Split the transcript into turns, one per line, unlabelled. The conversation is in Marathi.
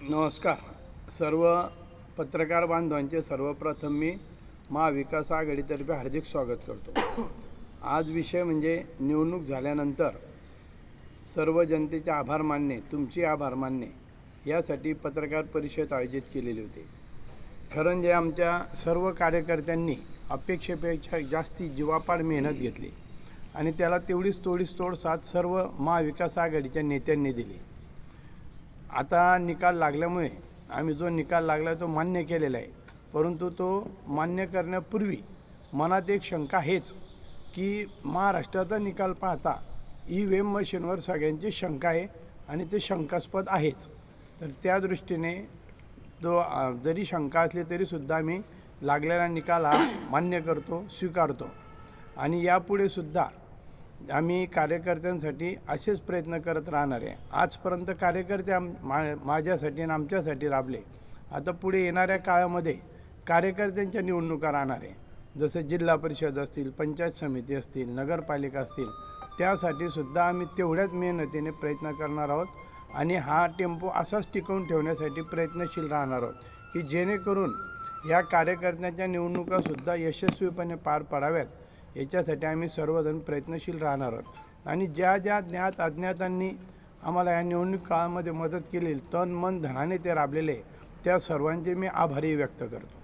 नमस्कार. सर्व पत्रकार बांधवांचे सर्वप्रथम मी महाविकास आघाडीतर्फे हार्दिक स्वागत करतो. आज विषय म्हणजे निवडणूक झाल्यानंतर सर्व जनतेचे आभार मानणे तुमचे आभार मानणे यासाठी पत्रकार परिषद आयोजित केलेली होती. खरं म्हणजे आमच्या सर्व कार्यकर्त्यांनी अपेक्षेपेक्षा जास्ती जीवापाड मेहनत घेतली आणि त्याला तेवढीच तोडीस तोड साथ सर्व महाविकास आघाडीच्या नेत्यांनी दिली. आता निकाल लागल्यामुळे आम्ही जो निकाल लागला तो मान्य केलेला आहे. परंतु तो मान्य करण्यापूर्वी मनात एक शंका हेच की महाराष्ट्राचा निकाल पाहता ई व्ही एम मशीनवर सगळ्यांची शंका आहे आणि ते शंकास्पद आहेच. तर त्या दृष्टीने तो जरी शंका असली तरीसुद्धा आम्ही लागलेला निकाल हा मान्य करतो स्वीकारतो. आणि यापुढे सुद्धा आम्ही कार्यकर्त्यांसाठी असेच प्रयत्न करत राहणार आहे. आजपर्यंत कार्यकर्ते आम मा माझ्यासाठी आणि आमच्यासाठी राबले. आता पुढे येणाऱ्या काळामध्ये कार्यकर्त्यांच्या निवडणुका राहणार आहे. जसं जिल्हा परिषद असतील पंचायत समिती असतील नगरपालिका असतील त्यासाठी सुद्धा आम्ही तेवढ्याच मेहनतीने प्रयत्न करणार आहोत आणि हा टेम्पो असाच टिकवून ठेवण्यासाठी प्रयत्नशील राहणार आहोत की जेणेकरून या कार्यकर्त्यांच्या निवडणुकासुद्धा यशस्वीपणे पार पडाव्यात. याच्यासाठी आम्ही सर्वजण प्रयत्नशील राहणार आहोत. आणि ज्या ज्या ज्ञात अज्ञातांनी आम्हाला या निवडणूक काळामध्ये मदत केली तन मन धनाने ते राबलेले त्या सर्वांचे मी आभारी व्यक्त करतो.